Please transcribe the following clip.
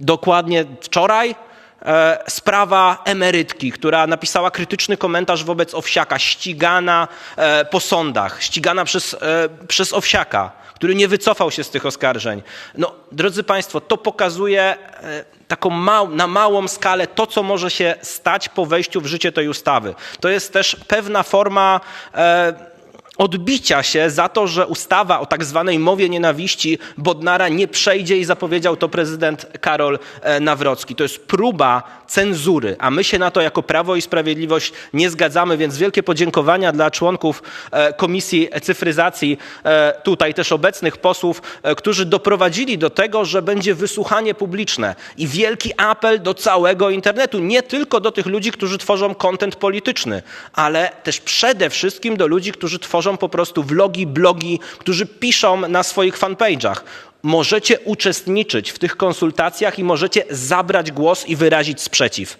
Dokładnie wczoraj e, sprawa emerytki, która napisała krytyczny komentarz wobec Owsiaka, ścigana e, po sądach, ścigana przez, e, przez Owsiaka, który nie wycofał się z tych oskarżeń. No, drodzy Państwo, to pokazuje taką mał, na małą skalę to, co może się stać po wejściu w życie tej ustawy. To jest też pewna forma odbicia się za to, że ustawa o tak zwanej mowie nienawiści Bodnara nie przejdzie i zapowiedział to prezydent Karol e, Nawrocki. To jest próba cenzury, a my się na to jako Prawo i Sprawiedliwość nie zgadzamy, więc wielkie podziękowania dla członków e, Komisji Cyfryzacji, e, tutaj też obecnych posłów, którzy doprowadzili do tego, że będzie wysłuchanie publiczne i wielki apel do całego internetu, nie tylko do tych ludzi, którzy tworzą kontent polityczny, ale też przede wszystkim do ludzi, którzy tworzą po prostu vlogi, blogi, którzy piszą na swoich fanpage'ach. Możecie uczestniczyć w tych konsultacjach i możecie zabrać głos i wyrazić sprzeciw.